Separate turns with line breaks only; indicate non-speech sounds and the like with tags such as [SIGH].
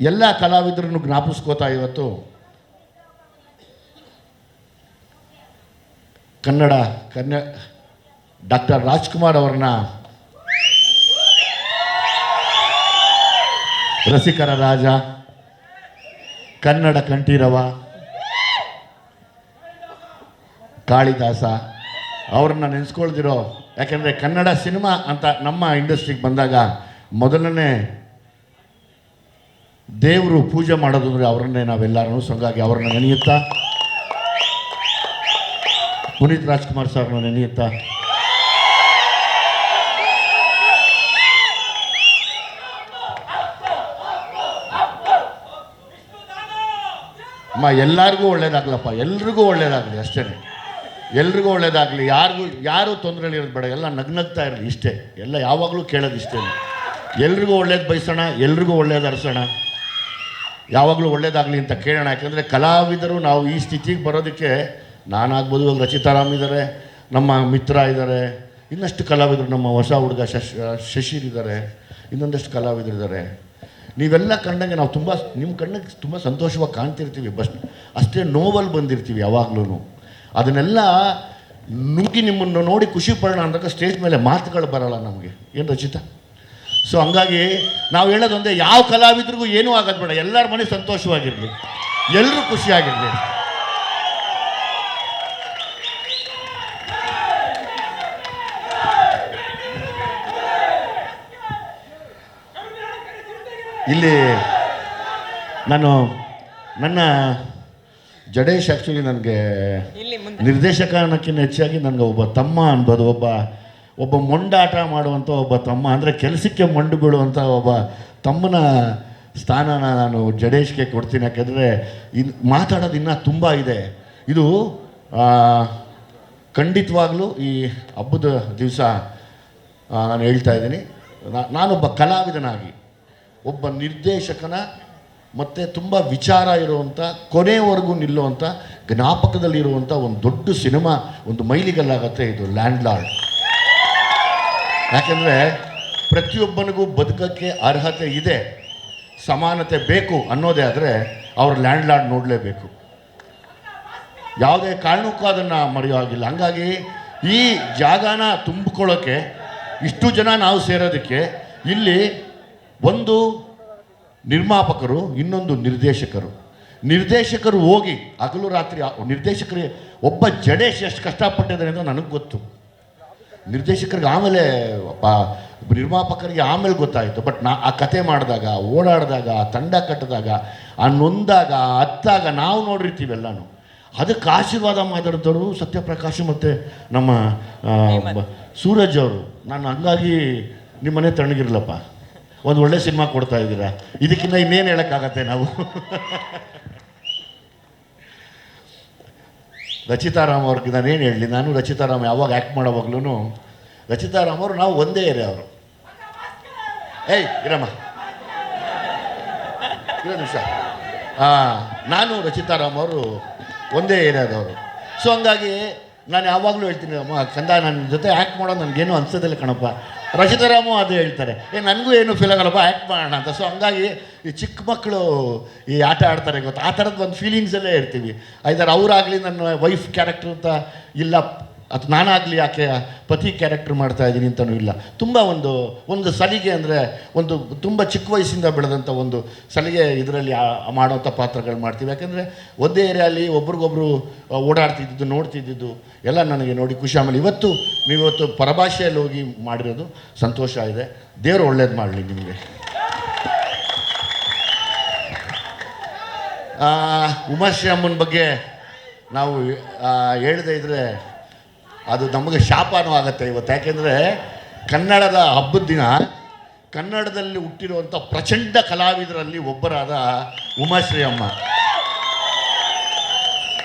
ಎಲ್ಲ ಕಲಾವಿದರನ್ನು ಜ್ಞಾಪಿಸ್ಕೋತಾ ಇವತ್ತು. ಕನ್ನಡ ಕನ್ನ ಡಾಕ್ಟರ್ ರಾಜ್ಕುಮಾರ್ ಅವ್ರನ್ನ ರಸಿಕರ ರಾಜ, ಕನ್ನಡ ಕಂಠೀರವ, ಕಾಳಿದಾಸ ಅವ್ರನ್ನ ನೆನೆಸ್ಕೊಳ್ದಿರೋ, ಯಾಕೆಂದರೆ ಕನ್ನಡ ಸಿನಿಮಾ ಅಂತ ನಮ್ಮ ಇಂಡಸ್ಟ್ರಿಗೆ ಬಂದಾಗ ಮೊದಲನೇ ದೇವರು ಪೂಜೆ ಮಾಡೋದು ಅಂದರೆ ಅವರನ್ನೇ ನಾವೆಲ್ಲರೂ ಹಂಗಾಗಿ ಅವ್ರನ್ನ ನೆನೆಯುತ್ತಾ? ಪುನೀತ್ ರಾಜ್ಕುಮಾರ್ ಸರ್ನ ನೆನೆಯುತ್ತಾ? ಅಮ್ಮ, ಎಲ್ಲರಿಗೂ ಒಳ್ಳೇದಾಗಲಪ್ಪ, ಎಲ್ರಿಗೂ ಒಳ್ಳೇದಾಗಲಿ ಅಷ್ಟೇ ಎಲ್ರಿಗೂ ಒಳ್ಳೇದಾಗಲಿ, ಯಾರಿಗೂ, ಯಾರೂ ತೊಂದರೆ ಇರೋದು ಬೇಡ, ಎಲ್ಲ ನಗ್ನಗ್ತಾ ಇರಲಿ ಇಷ್ಟೇ. ಎಲ್ಲ ಯಾವಾಗಲೂ ಕೇಳೋದು ಇಷ್ಟೇ ಎಲ್ರಿಗೂ ಒಳ್ಳೇದು ಬಯಸೋಣ, ಎಲ್ರಿಗೂ ಒಳ್ಳೇದು ಅರ್ಸೋಣ. ಯಾವಾಗಲೂ ಒಳ್ಳೇದಾಗಲಿ ಅಂತ ಕೇಳೋಣ. ಯಾಕೆಂದರೆ ಕಲಾವಿದರು ನಾವು ಈ ಸ್ಥಿತಿಗೆ ಬರೋದಕ್ಕೆ ನಾನಾಗ್ಬೋದು. ಇವಾಗ ರಚಿತಾರಾಮ್ ಇದ್ದಾರೆ, ನಮ್ಮ ಮಿತ್ರ ಇದ್ದಾರೆ, ಇನ್ನಷ್ಟು ಕಲಾವಿದರು, ನಮ್ಮ ಹೊಸ ಹುಡುಗ ಶಶ್, ಶಶಿರ್ ಇದ್ದಾರೆ, ಇನ್ನೊಂದಷ್ಟು ಕಲಾವಿದರು ಇದ್ದಾರೆ. ನೀವೆಲ್ಲ ಕಂಡಂಗೆ ನಾವು ತುಂಬ, ನಿಮ್ಮ ಕಣ್ಣಿಗೆ ತುಂಬ ಸಂತೋಷವಾಗಿ ಕಾಣ್ತಿರ್ತೀವಿ. ಬಸ್, ಅಷ್ಟೇ ನೋವಲ್ಲಿ ಬಂದಿರ್ತೀವಿ ಯಾವಾಗಲೂ ಅದನ್ನೆಲ್ಲ ನುಗ್ಗಿ ನಿಮ್ಮನ್ನು ನೋಡಿ ಖುಷಿ ಪಡೋಣ ಅಂದಾಗ ಸ್ಟೇಜ್ ಮೇಲೆ ಮಾತುಗಳು ಬರೋಲ್ಲ ನಮಗೆ. ಏನು ರಚಿತಾ? ಸೊ ಹಂಗಾಗಿ ನಾವು ಹೇಳೋದೊಂದೇ ಯಾವ ಕಲಾವಿದ್ರಿಗೂ ಏನೂ ಆಗೋದು ಬೇಡ. ಎಲ್ಲರ ಮನೆ ಸಂತೋಷವಾಗಿರಲಿ. ಎಲ್ಲರೂ ಖುಷಿಯಾಗಿರಲಿ. ಇಲ್ಲಿ ನಾನು ನನ್ನ ಜಡೇಶ್ ಆ್ಯಕ್ಚುಲಿ ನನಗೆ
ನಿರ್ದೇಶಕನಕ್ಕಿಂತ ಮುಂದೆ.
ನಿರ್ದೇಶಕ ಅನ್ನೋಕ್ಕಿಂತ ಹೆಚ್ಚಾಗಿ ನನಗೆ ಒಬ್ಬ ತಮ್ಮ ಅನ್ಬೋದು ಒಬ್ಬ ಒಬ್ಬ ಮೊಂಡಾಟ ಮಾಡುವಂಥ ಒಬ್ಬ ತಮ್ಮ, ಅಂದರೆ ಕೆಲಸಕ್ಕೆ ಮಂಡು ಬೀಳುವಂಥ ಒಬ್ಬ ತಮ್ಮನ ಸ್ಥಾನನ ನಾನು ಜಡೇಶ್ಗೆ ಕೊಡ್ತೀನಿ. ಯಾಕೆಂದರೆ ಇನ್ ಮಾತಾಡೋದು ಇನ್ನೂ ತುಂಬ ಇದೆ. ಇದು ಖಂಡಿತವಾಗಲೂ ಈ ಹಬ್ಬದ ದಿವಸ ನಾನು ಹೇಳ್ತಾ ಇದ್ದೀನಿ. ನಾನೊಬ್ಬ ಕಲಾವಿದನಾಗಿ, ಒಬ್ಬ ನಿರ್ದೇಶಕನ, ಮತ್ತು ತುಂಬ ವಿಚಾರ ಇರುವಂಥ ಕೊನೆವರೆಗೂ ನಿಲ್ಲುವಂಥ ಜ್ಞಾಪಕದಲ್ಲಿರುವಂಥ ಒಂದು ದೊಡ್ಡ ಸಿನಿಮಾ, ಒಂದು ಮೈಲಿಗಲ್ಲಾಗತ್ತೆ, ಇದು ಲ್ಯಾಂಡ್ ಲಾರ್ಡ್ ಯಾಕೆಂದರೆ ಪ್ರತಿಯೊಬ್ಬನಿಗೂ ಬದುಕಕ್ಕೆ ಅರ್ಹತೆ ಇದೆ, ಸಮಾನತೆ ಬೇಕು ಅನ್ನೋದೇ ಆದರೆ ಅವ್ರ ಲ್ಯಾಂಡ್ ಲಾರ್ಡ್ ನೋಡಲೇಬೇಕು. ಯಾವುದೇ ಕಾರಣಕ್ಕೂ ಅದನ್ನು ಮರೆಯೋ ಆಗಿಲ್ಲ ಹಂಗಾಗಿ ಈ ಜಾಗನ ತುಂಬಿಕೊಳ್ಳೋಕ್ಕೆ ಇಷ್ಟು ಜನ ನಾವು ಸೇರೋದಕ್ಕೆ ಇಲ್ಲಿ ಒಂದು ನಿರ್ಮಾಪಕರು, ಇನ್ನೊಂದು ನಿರ್ದೇಶಕರು. ನಿರ್ದೇಶಕರು ಹೋಗಿ ಹಗಲು ರಾತ್ರಿ, ನಿರ್ದೇಶಕರಿಗೆ ಒಬ್ಬ ಜಡೇಶ್ ಎಷ್ಟು ಕಷ್ಟಪಟ್ಟಿದ್ದಾರೆ ಅಂತ ನನಗೆ ಗೊತ್ತು. ನಿರ್ದೇಶಕರಿಗೆ ಆಮೇಲೆ ಪ- ನಿರ್ಮಾಪಕರಿಗೆ ಆಮೇಲೆ ಗೊತ್ತಾಯಿತು. ಬಟ್ ನಾ ಆ ಕತೆ ಮಾಡಿದಾಗ ಓಡಾಡಿದಾಗ ಆ ತಂಡ ಕಟ್ಟಿದಾಗ ಆ ನೊಂದಾಗ ಹತ್ತಾಗ ನಾವು ನೋಡಿರ್ತೀವಿ ಎಲ್ಲನೂ. ಅದಕ್ಕೆ ಆಶೀರ್ವಾದ ಮಾತಾಡಿದವರು ಸತ್ಯಪ್ರಕಾಶ್ ಮತ್ತು ನಮ್ಮ ಸೂರಜ್ ಅವರು. ನಾನು ಹಂಗಾಗಿ ನಿಮ್ಮ ಮನೆ ತಣ್ಣಗಿರಲಪ್ಪ. ಒಂದು ಒಳ್ಳೆ ಸಿನಿಮಾ ಕೊಡ್ತಾ ಇದ್ದೀರಾ. ಇದಕ್ಕಿಂತ ಇನ್ನೇನು ಹೇಳೋಕ್ಕಾಗತ್ತೆ ನಾವು? [LAUGHS] ರಚಿತಾರಾಮ್ ಅವ್ರಿಗೆ ಏನು ಹೇಳಲಿ, ನಾನು ರಚಿತಾರಾಮ್ ಯಾವಾಗ ಆ್ಯಕ್ಟ್ ಮಾಡೋವಾಗ್ಲೂ ರಚಿತಾರಾಮ್ ಅವರು ನಾವು ಒಂದೇ ಏರಿಯಾ ಅವರು. ಏಯ್, ಇರಮ್ಮ. ಇರೋ ನಿಮಿಷ. ಹಾಂ ನಾನು ರಚಿತಾರಾಮ್ ಅವರು ಒಂದೇ ಏರಿಯಾದವರು ಸೊ ಹಂಗಾಗಿ ನಾನು ಯಾವಾಗಲೂ ಹೇಳ್ತೀನಿ ಅಮ್ಮ ಕಂದ ನನ್ನ ಜೊತೆ ಆ್ಯಕ್ಟ್ ಮಾಡೋದು ನನಗೇನು ಅನ್ಸೋದಿಲ್ಲ ಕಣಪ್ಪ. ರಚಿತಾರಾಮು ಅದು ಹೇಳ್ತಾರೆ. ಏ, ನನಗೂ ಏನು ಫೀಲ್ ಆಗಲ್ಲಪ್ಪ ಆ್ಯಕ್ಟ್ ಮಾಡೋಣ ಅಂತ. ಸೊ ಹಂಗಾಗಿ ಈ ಚಿಕ್ಕ ಮಕ್ಕಳು ಈ ಆಟ ಆಡ್ತಾರೆ ಗೊತ್ತಾ? ಆ ಥರದ್ದು ಒಂದು ಫೀಲಿಂಗ್ಸಲ್ಲೇ ಇರ್ತೀವಿ. ಐದಾರು ಅವರಾಗಲಿ ನನ್ನ ವೈಫ್ ಕ್ಯಾರೆಕ್ಟರ್ ಅಂತ ಇಲ್ಲ ಅಥವಾ ನಾನಾಗಲಿ ಯಾಕೆ ಪತಿ ಕ್ಯಾರೆಕ್ಟರ್ ಮಾಡ್ತಾ ಇದ್ದೀನಿ ಅಂತಲೂ ಇಲ್ಲ. ತುಂಬ ಒಂದು ಒಂದು ಸಲಿಗೆ ಅಂದರೆ ಒಂದು ತುಂಬ ಚಿಕ್ಕ ವಯಸ್ಸಿಂದ ಬೆಳೆದಂಥ ಒಂದು ಸಲಿಗೆ ಇದರಲ್ಲಿ ಮಾಡುವಂಥ ಪಾತ್ರಗಳು ಮಾಡ್ತೀವಿ. ಯಾಕೆಂದರೆ ಒಂದೇ ಏರಿಯಲ್ಲಿ ಒಬ್ರಿಗೊಬ್ರು ಓಡಾಡ್ತಿದ್ದಿದ್ದು ಓಡಾಡ್ತಿದ್ದು ನೋಡ್ತಿದ್ದಿದ್ದು ಎಲ್ಲ ನನಗೆ ನೋಡಿ ಖುಷಿ. ಆಮೇಲೆ ಇವತ್ತು ನೀವು ಇವತ್ತು ಪರಭಾಷೆಯಲ್ಲಿ ಹೋಗಿ ಮಾಡಿರೋದು ಸಂತೋಷ ಇದೆ. ದೇವರು ಒಳ್ಳೇದು ಮಾಡಲಿ ನಿಮಗೆ. ಉಮಾಶ್ರೀ ಅಮ್ಮನ ಬಗ್ಗೆ ನಾವು ಹೇಳದೇ ಇದ್ದರೆ ಅದು ನಮಗೆ ಶಾಪನೂ ಆಗುತ್ತೆ ಇವತ್ತು. ಯಾಕೆಂದರೆ ಕನ್ನಡದ ಹಬ್ಬದ ದಿನ ಕನ್ನಡದಲ್ಲಿ ಹುಟ್ಟಿರುವಂಥ ಪ್ರಚಂಡ ಕಲಾವಿದರಲ್ಲಿ ಒಬ್ಬರಾದ ಉಮಾಶ್ರೀ ಅಮ್ಮ.